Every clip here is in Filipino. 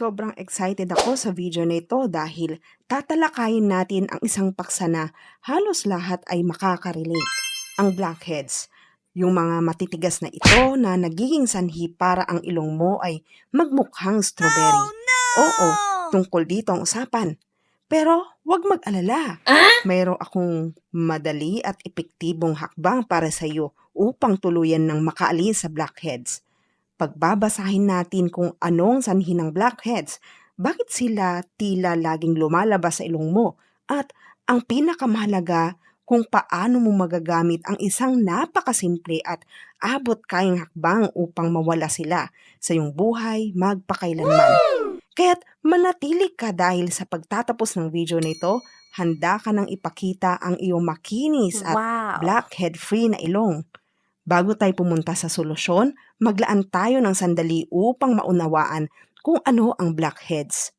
Sobrang excited ako sa video na ito dahil tatalakayin natin ang isang paksa na halos lahat ay makakarelate. Ang blackheads. Yung mga matitigas na ito na nagiging sanhi para ang ilong mo ay magmukhang strawberry. Oo, tungkol dito ang usapan. Pero huwag mag-alala. Mayroon akong madali at epektibong hakbang para sa iyo upang tuluyan ng makaalis sa blackheads. Pagbabasahin natin kung anong sanhi ng blackheads, bakit sila tila laging lumalabas sa ilong mo, at ang pinakamahalaga kung paano mo magagamit ang isang napakasimple at abot kayang hakbang upang mawala sila sa iyong buhay magpakailanman. Kaya't manatili ka dahil sa pagtatapos ng video nito, handa ka nang ipakita ang iyong makinis at Wow. blackhead-free na ilong. Bago tayo pumunta sa solusyon, maglaan tayo ng sandali upang maunawaan kung ano ang blackheads.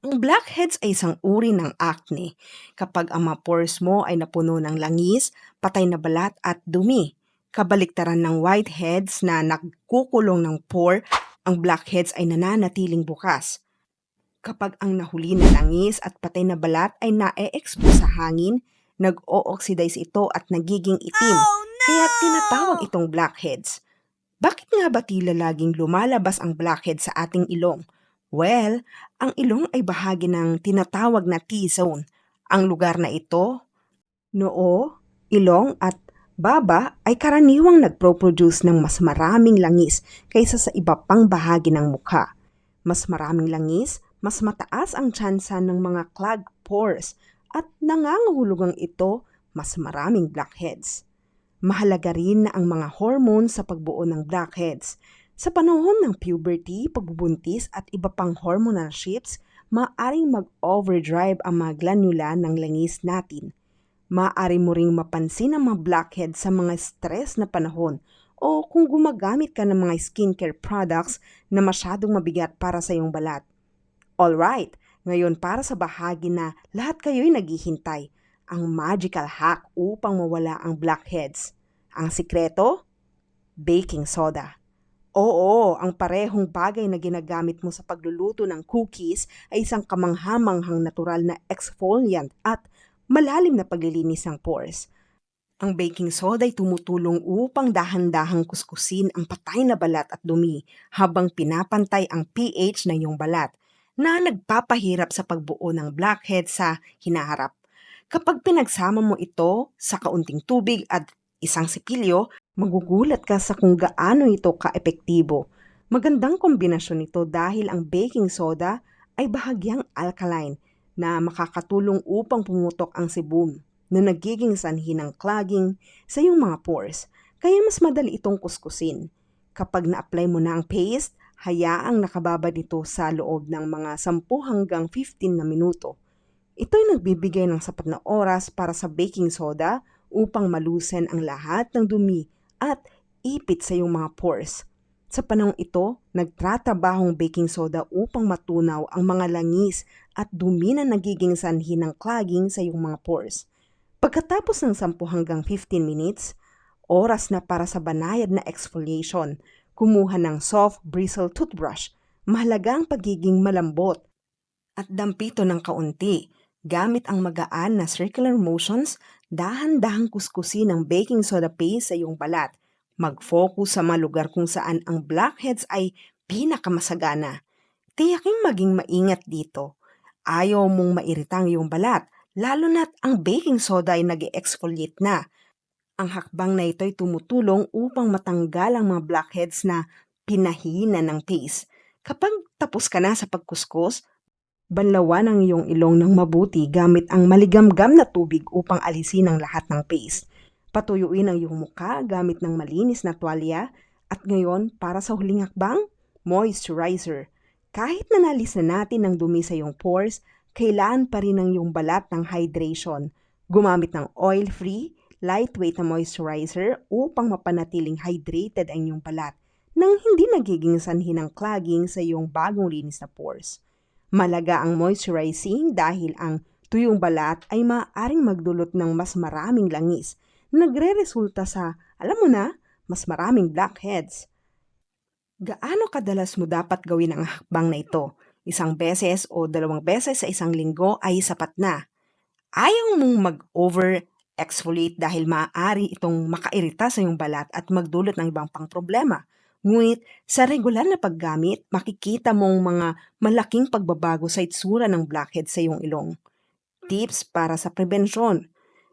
Ang blackheads ay isang uri ng acne kapag ang mga pores mo ay napuno ng langis, patay na balat at dumi. Kabaliktaran ng whiteheads na nagkukulong ng pore, ang blackheads ay nananatiling bukas. Kapag ang nahuli na langis at patay na balat ay na-expose sa hangin, nag-o-oxidize ito at nagiging itim. Kaya tinatawag itong blackheads. Bakit nga ba tila laging lumalabas ang blackhead sa ating ilong? Well, ang ilong ay bahagi ng tinatawag na T-zone. Ang lugar na ito, noo, ilong at baba ay karaniwang nagpro-produce ng mas maraming langis kaysa sa iba pang bahagi ng mukha. Mas maraming langis, mas mataas ang tsansa ng mga clogged pores at nangangahulugang ito mas maraming blackheads. Mahalaga rin na ang mga hormones sa pagbuo ng blackheads. Sa panahon ng puberty, pagbubuntis at iba pang hormonal shifts, maaaring mag-overdrive ang mga glanula ng langis natin. Maaari mo ring mapansin ang mga blackheads sa mga stress na panahon o kung gumagamit ka ng mga skincare products na masyadong mabigat para sa iyong balat. Alright, ngayon para sa bahagi na lahat kayo'y naghihintay, ang magical hack upang mawala ang blackheads. Ang sikreto? Baking soda. Oo, ang parehong bagay na ginagamit mo sa pagluluto ng cookies ay isang kamanghamanghang natural na exfoliant at malalim na paglilinis ng pores. Ang baking soda ay tumutulong upang dahan-dahang kuskusin ang patay na balat at dumi habang pinapantay ang pH ng iyong balat na nagpapahirap sa pagbuo ng blackhead sa hinaharap. Kapag pinagsama mo ito sa kaunting tubig at isang sipilyo, magugulat ka sa kung gaano ito kaepektibo. Magandang kombinasyon ito dahil ang baking soda ay bahagyang alkaline na makakatulong upang pumutok ang sebum na nagiging sanhi ng clogging sa iyong mga pores, kaya mas madali itong kuskusin. Kapag na-apply mo na ang paste, hayaang nakababad ito sa loob ng mga 10 hanggang 15 na minuto. Ito'y nagbibigay ng sapat na oras para sa baking soda upang malusen ang lahat ng dumi at ipit sa iyong mga pores. Sa panahong ito, nagtratrabahong baking soda upang matunaw ang mga langis at dumi na nagiging sanhi ng clogging sa iyong mga pores. Pagkatapos ng 10 hanggang 15 minutes, oras na para sa banayad na exfoliation. Kumuha ng soft bristle toothbrush. Mahalaga ang pagiging malambot at dampito ng kaunti. Gamit ang magaan na circular motions, dahan-dahang kuskusin ang baking soda paste sa iyong balat. Mag-focus sa mga lugar kung saan ang blackheads ay pinakamasagana. Tiyaking maging maingat dito. Ayaw mong mairitang iyong balat, lalo na't ang baking soda ay nag exfoliate na. Ang hakbang na ito ay tumutulong upang matanggal ang mga blackheads na pinahina ng paste. Kapag tapos ka na sa pagkuskus, banlawan ang iyong ilong ng mabuti gamit ang maligamgam na tubig upang alisin ang lahat ng paste. Patuyuin ang iyong muka gamit ng malinis na tuwalya at ngayon para sa huling hakbang, moisturizer. Kahit na nalis na natin ang dumi sa iyong pores, kailangan pa rin ang iyong balat ng hydration. Gumamit ng oil-free, lightweight na moisturizer upang mapanatiling hydrated ang iyong balat nang hindi nagiging sanhi ng clogging sa iyong bagong linis na pores. Malaga ang moisturizing dahil ang tuyong balat ay maaaring magdulot ng mas maraming langis na nagre-resulta sa, alam mo na, mas maraming blackheads. Gaano kadalas mo dapat gawin ang hakbang na ito? Isang beses o dalawang beses sa isang linggo ay sapat na. Ayaw mong mag-over-exfoliate dahil maaari itong makairita sa iyong balat at magdulot ng ibang pang problema. Ngunit sa regular na paggamit, makikita mong mga malaking pagbabago sa itsura ng blackhead sa iyong ilong. Tips para sa prebensyon.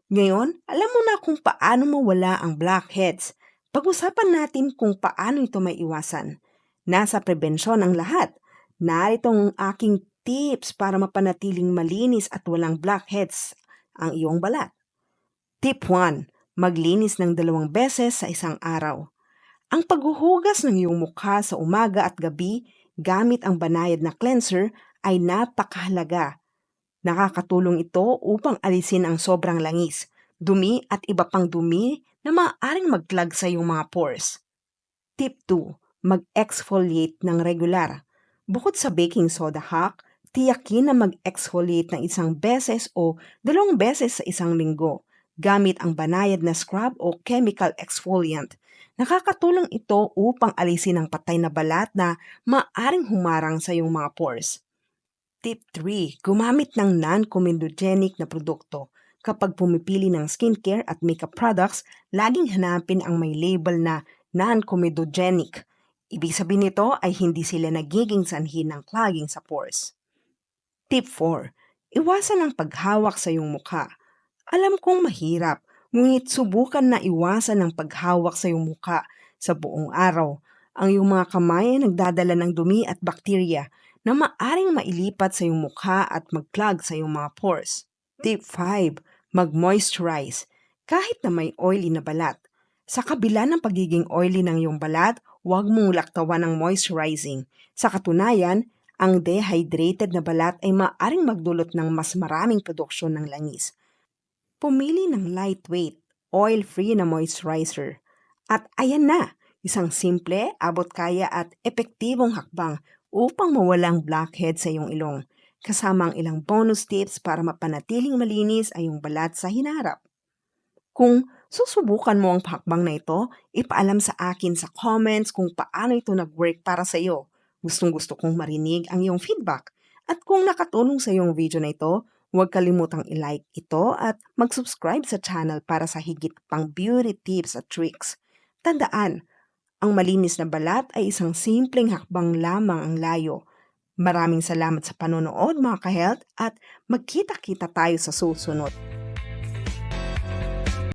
Ngayon, alam mo na kung paano mawala ang blackheads. Pag-usapan natin kung paano ito may iwasan. Nasa prebensyon ang lahat. Narito ang aking tips para mapanatiling malinis at walang blackheads ang iyong balat. Tip 1. Maglinis ng dalawang beses sa isang araw. Ang paghuhugas ng iyong mukha sa umaga at gabi gamit ang banayad na cleanser ay napakahalaga. Nakakatulong ito upang alisin ang sobrang langis, dumi at iba pang dumi na maaaring mag-clog sa iyong mga pores. Tip 2. Mag-exfoliate ng regular. Bukod sa baking soda hack, tiyakin na mag-exfoliate ng isang beses o dalawang beses sa isang linggo gamit ang banayad na scrub o chemical exfoliant. Nakakatulong ito upang alisin ang patay na balat na maaring humarang sa iyong mga pores. Tip 3. Gumamit ng non-comedogenic na produkto. Kapag pumipili ng skincare at makeup products, laging hanapin ang may label na non-comedogenic. Ibig sabihin nito ay hindi sila nagiging sanhi ng clogging sa pores. Tip 4. Iwasan ang paghawak sa iyong mukha. Alam kong mahirap, ngunit subukan na iwasan ang paghawak sa iyong mukha sa buong araw. Ang iyong mga kamay ay nagdadala ng dumi at bakterya na maaring mailipat sa iyong mukha at mag-clog sa iyong mga pores. Tip 5. Mag-moisturize. Kahit na may oily na balat. Sa kabila ng pagiging oily ng iyong balat, huwag mong laktawan ng moisturizing. Sa katunayan, ang dehydrated na balat ay maaring magdulot ng mas maraming produksyon ng langis. Pumili ng lightweight, oil-free na moisturizer. At ayan na, isang simple, abot kaya at epektibong hakbang upang mawalang blackhead sa iyong ilong, kasama ang ilang bonus tips para mapanatiling malinis ay iyong balat sa hinarap. Kung susubukan mo ang hakbang na ito, ipaalam sa akin sa comments kung paano ito nag-work para sa iyo. Gustong gusto kong marinig ang iyong feedback. At kung nakatulong sa iyong video na ito, huwag kalimutang i-like ito at mag-subscribe sa channel para sa higit pang beauty tips at tricks. Tandaan, ang malinis na balat ay isang simpleng hakbang lamang ang layo. Maraming salamat sa panonood mga ka-health at magkita-kita tayo sa susunod.